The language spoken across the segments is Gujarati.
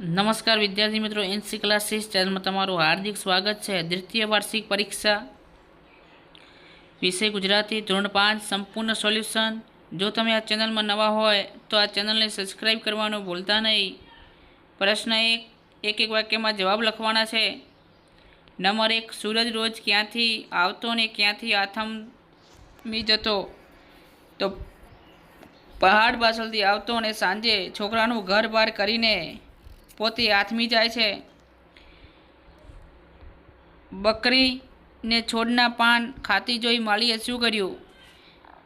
નમસ્કાર વિદ્યાર્થી મિત્રો એનસી ક્લાસીસ ચેનલમાં તમારું હાર્દિક સ્વાગત છે. દ્વિતીય વાર્ષિક પરીક્ષા વિષય ગુજરાતી ધોરણ પાંચ, સંપૂર્ણ સોલ્યુશન. જો તમે આ ચેનલમાં નવા હોય, તો આ ચેનલને સબસ્ક્રાઈબ કરવાનું ભૂલતા નહીં. પ્રશ્ન એક એક એક વાક્યમાં જવાબ લખવાના છે. નંબર એક, સૂરજ રોજ ક્યાંથી આવતો ને ક્યાંથી આથમી જતો? તો પહાડ પાછળથી આવતો અને સાંજે છોકરાનું ઘર બહાર કરીને પોતે આથમી જાય છે. બકરીને છોડના પાન ખાતી જોઈ માળીએ શું કર્યું?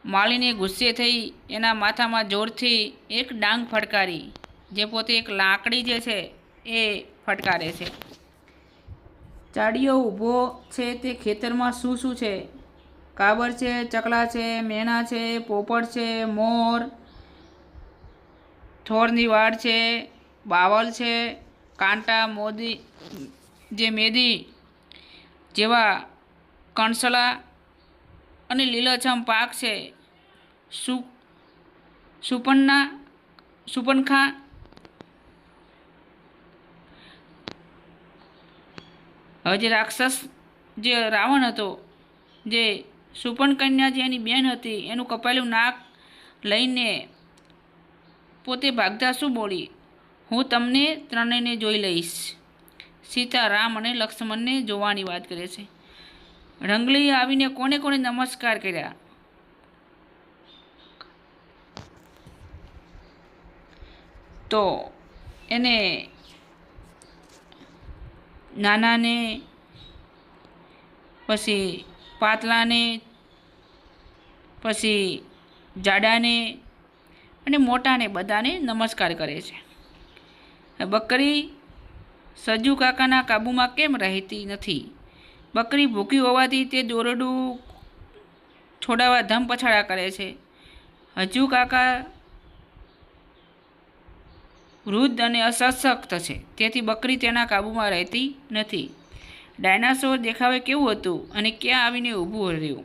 માળીને ગુસ્સે થઈ એના માથામાં જોરથી એક ડાંગ ફટકારી, જે પોતે એક લાકડી જે છે એ ફટકારે છે. ચાડીઓ ઊભો છે તે ખેતરમાં શું શું છે? કાબર છે, ચકલા છે, મેણા છે, પોપટ છે, મોર, થોરની વાડ છે બાવલ છે, કાંટા, મોદી, જે મેદી જેવા કણસલા અને લીલોછમ પાક છે, સુ, સુપન્ના, સુપનખા, હવે જે રાક્ષસ, જે રાવણ હતો, જે સુપર્ણકન્યા જે એની બેન હતી, એનું કપાયેલું નાક લઈને પોતે ભાગતા શું બોલી? હું તમને ત્રણેયને જોઈ લઈશ. સીતા રામ અને લક્ષ્મણને જોવાની વાત કરે છે. રંગલી આવીને કોને કોને નમસ્કાર કર્યા? તો એને નાનાને, પછી પાતળાને પછી જાડાને અને મોટાને બધાને નમસ્કાર કરે છે. બકરી સજુ કાકાના કાબૂમાં કેમ રહેતી નથી? બકરી ભૂખી હોવાથી તે દોરડું છોડાવવા ધમ પછાડા કરે છે. હજુ કાકા વૃદ્ધ અને અસશક્ત છે. તેથી બકરી તેના કાબૂમાં રહેતી નથી. ડાયનાસોર દેખાવે કેવું હતું અને ક્યાં આવીને ઊભું રહ્યું?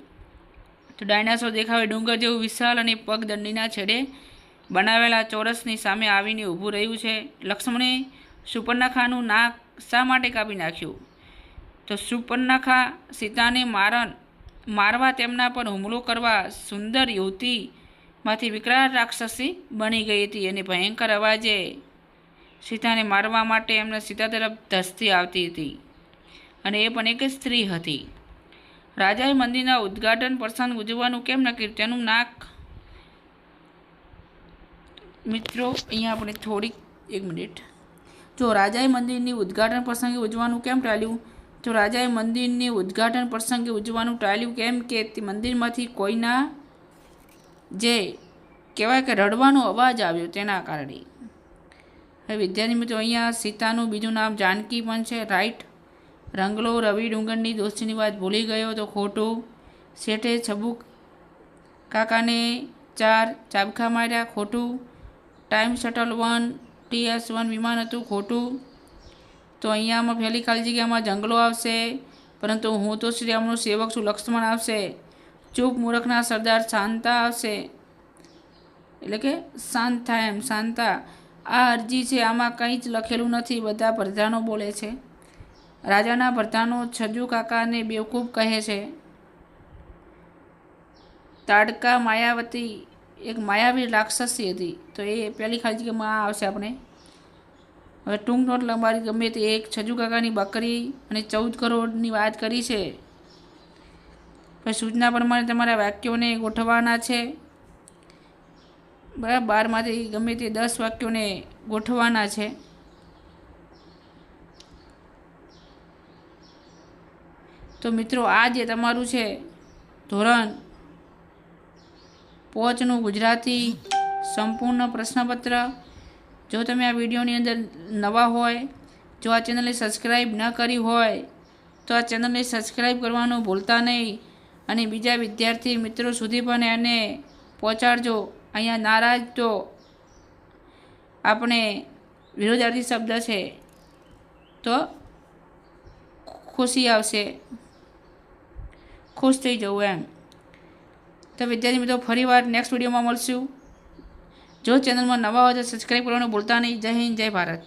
તો ડાયનાસોર દેખાવે ડુંગર જેવું વિશાળ અને પગદંડીના છેડે બનાવેલા ચોરસની સામે આવીને ઊભું રહ્યું છે. લક્ષ્મણે સુપર્ણખાનું નાક શા માટે કાપી નાખ્યું? તો સુપર્ણખા સીતાને મારણ, મારવા તેમના પર હુમલો કરવા સુંદર યુવતીમાંથી વિકરાળ રાક્ષસી બની ગઈ હતી અને ભયંકર અવાજે સીતાને મારવા માટે એમને સીતા તરફ ધસતી આવતી હતી અને એ પણ એક સ્ત્રી હતી. રાજાએ મંદિરના ઉદ્ઘાટન પ્રસંગ ઉજવવાનું કેમ નક્કી તેનું નાક મિત્રો, અહીંયા આપણે થોડીક, એક મિનિટ. જો રાજાએ મંદિરની ઉદ્ઘાટન પ્રસંગે ઉજવાનું કેમ ટાળ્યું? તો રાજાએ મંદિરની ઉદ્ઘાટન પ્રસંગે ઉજવાનું ટાળ્યું કેમ કે મંદિરમાંથી કોઈના જે કહેવાય કે રડવાનો અવાજ આવ્યો તેના કારણે. હવે વિદ્યાર્થી મિત્રો, અહીંયા સીતાનું બીજું નામ જાનકી પણ છે. રાઈટ? રંગલો રવિ ડુંગરની દોસ્તીની વાત ભૂલી ગયો તો ખોટું. શેઠે છબુક કાકાને ચાર ચાબખા માર્યા. ખોટું. Time shuttle one TS one વિમાન હતું, ખોટું. તો અહીંયામાં પહેલી ખાલી જગ્યામાં જંગલો આવશે. પરંતુ હું તો શ્રી રામનો સેવક છું, લક્ષ્મણ આવશે. ચૂપ મૂરખના સરદાર શાંતા આવશે. એટલે કે શાંત થાય એમ, શાંતા. આ અરજી છે, આમાં કંઈ જ લખેલું નથી, બધા પ્રધાનો બોલે છે. રાજાના પ્રધાનો છજુ કાકાને બેવકૂફ કહે છે. તાડકા માયાવતી એક માયાવી રાક્ષસી હતી. તો એ પહેલી ખાલી જગ્યામાં આવશે આપણે. હવે ટૂંક નોટ લંબાડી ગમે તે એક છજુ કાકાની બકરી અને ચૌદ કરોડની વાત કરી છે. પછી સૂચના પ્રમાણે તમારા વાક્યોને ગોઠવવાના છે. બરાબર, બારમાંથી ગમે તે દસ વાક્યોને ગોઠવવાના છે. તો મિત્રો, આ જે તમારું છે ધોરણ પોચનું ગુજરાતી સંપૂર્ણ પ્રશ્નપત્ર. જો તમે આ વિડીયોની અંદર નવા હોય, જો આ ચેનલને સબસ્ક્રાઈબ ન કરી હોય, તો આ ચેનલને સબસ્ક્રાઈબ કરવાનું ભૂલતા નહીં અને બીજા વિદ્યાર્થી મિત્રો સુધી પણ એને પહોંચાડજો. અહીંયા નારાજ તો આપણે વિરોધાર્થી શબ્દ છે. તો ખુશી આવશે. ખુશ થઈ જવું એમ. તો વિદ્યાર્થી મિત્રો, ફરીવાર નેક્સ્ટ વિડીયોમાં મળશું. જો ચેનલમાં નવા હોય તો સબસ્ક્રાઈબ કરવાનું ભૂલતા નહીં. જય હિન્દ, જય ભારત.